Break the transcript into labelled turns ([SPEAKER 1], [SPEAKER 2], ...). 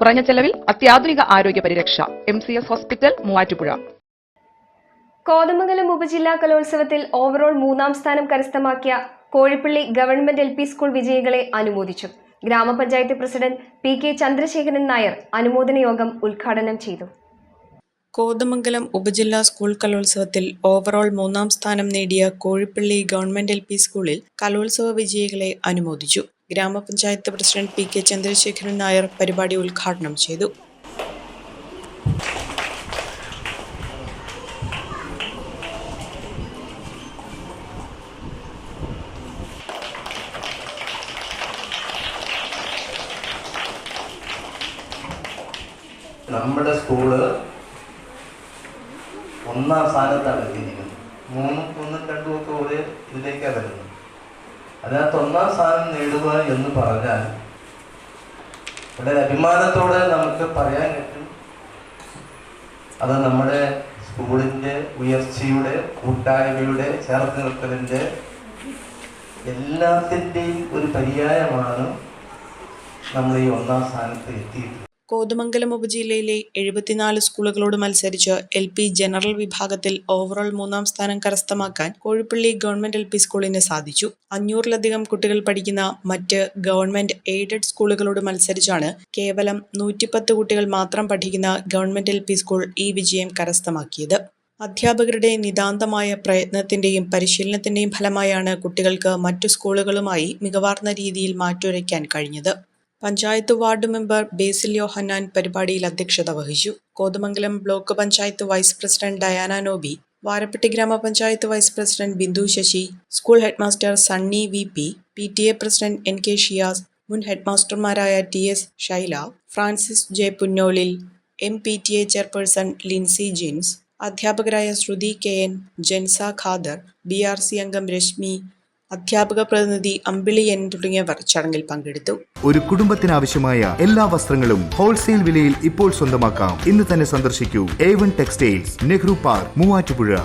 [SPEAKER 1] കുറഞ്ഞ ചെലവിൽ അത്യാധുനിക ആരോഗ്യ പരിരക്ഷ. M C S hospital Muvattupuzha.
[SPEAKER 2] Kothamangalam ഉപജില്ലാ കലോത്സവത്തിൽ ഓവറോൾ മൂന്നാം സ്ഥാനം കരസ്ഥമാക്കിയ Kozhippally government L P school വിജയികളെ അനുമോദിച്ചു. ഗ്രാമപഞ്ചായത്ത് president P K Chandrasekharan Nair അനുമോദന യോഗം ഉദ്ഘാടനം ചെയ്തു.
[SPEAKER 3] കോതമംഗലം ഉപജില്ലാ സ്കൂൾ കലോത്സവത്തിൽ ഓവറോൾ മൂന്നാം സ്ഥാനം നേടിയ കോഴിപ്പള്ളി ഗവൺമെന്റ് എൽ പി സ്കൂളിൽ കലോത്സവ വിജയികളെ അനുമോദിച്ചു. ഗ്രാമപഞ്ചായത്ത് president P K Chandrasekharan Nair പരിപാടി ഉദ്ഘാടനം ചെയ്തു.
[SPEAKER 4] നമ്മുടെ സ്കൂൾ ഒന്നാം സ്ഥാനത്താണ് എത്തിയിരിക്കുന്നത്. മൂന്നും ഒന്നും രണ്ടും ഒക്കെ ഇതിലേക്കാണ് വരുന്നത്. അതിനകത്ത് ഒന്നാം സ്ഥാനം നേടുക എന്ന് പറഞ്ഞാൽ വളരെ അഭിമാനത്തോടെ നമുക്ക് പറയാൻ പറ്റും. അത് നമ്മുടെ സ്കൂളിന്റെ ഉയർച്ചയുടെ കൂട്ടായ്മയുടെ ചേർത്ത് നിർത്തലിന്റെ എല്ലാത്തിന്റെയും ഒരു പര്യായമാണ് നമ്മൾ ഈ ഒന്നാം സ്ഥാനത്ത് എത്തിയിട്ടുള്ളത്.
[SPEAKER 3] കോതമംഗലം ഉപജില്ലയിലെ എഴുപത്തിനാല് സ്കൂളുകളോട് മത്സരിച്ച് എൽ പി ജനറൽ വിഭാഗത്തിൽ ഓവറോൾ മൂന്നാം സ്ഥാനം കരസ്ഥമാക്കാൻ കോഴിപ്പള്ളി ഗവൺമെന്റ് എൽ പി സ്കൂളിന് സാധിച്ചു. അഞ്ഞൂറിലധികം കുട്ടികൾ പഠിക്കുന്ന മറ്റ് ഗവൺമെന്റ് എയ്ഡഡ് സ്കൂളുകളോട് മത്സരിച്ചാണ് കേവലം നൂറ്റിപ്പത്ത് കുട്ടികൾ മാത്രം പഠിക്കുന്ന ഗവൺമെന്റ് എൽ പി സ്കൂൾ ഈ വിജയം കരസ്ഥമാക്കിയത്. അധ്യാപകരുടെ നിതാന്തമായ പ്രയത്നത്തിന്റെയും പരിശീലനത്തിന്റെയും ഫലമായാണ് കുട്ടികൾക്ക് മറ്റു സ്കൂളുകളുമായി മികവാർന്ന രീതിയിൽ മാറ്റുരയ്ക്കാൻ കഴിഞ്ഞത്. പഞ്ചായത്ത് വാർഡ് മെമ്പർ ബേസിൽ യോഹന്നാൻ പരിപാടിയിൽ അധ്യക്ഷത വഹിച്ചു. Kothamangalam block panchayat vice president Diana Nobi Varappetty ഗ്രാമപഞ്ചായത്ത് vice president Bindu Sasi school headmaster Sunny V P P T A president N K Shiyas മുൻ ഹെഡ്മാസ്റ്റർമാരായ T S Shaila Francis J Punnolil M P T A chairperson Lincy Jins അധ്യാപകരായ Shruthi K N Jansa Khader B R C അംഗം രശ്മി അധ്യാപക പ്രതിനിധി അമ്പിളി N തുടങ്ങിയവർ ചടങ്ങിൽ പങ്കെടുത്തു.
[SPEAKER 5] ഒരു കുടുംബത്തിനാവശ്യമായ എല്ലാ വസ്ത്രങ്ങളും ഹോൾസെയിൽ വിലയിൽ ഇപ്പോൾ സ്വന്തമാക്കാം. ഇന്ന് തന്നെ സന്ദർശിക്കൂ. A one textiles Nehru park Muvattupuzha.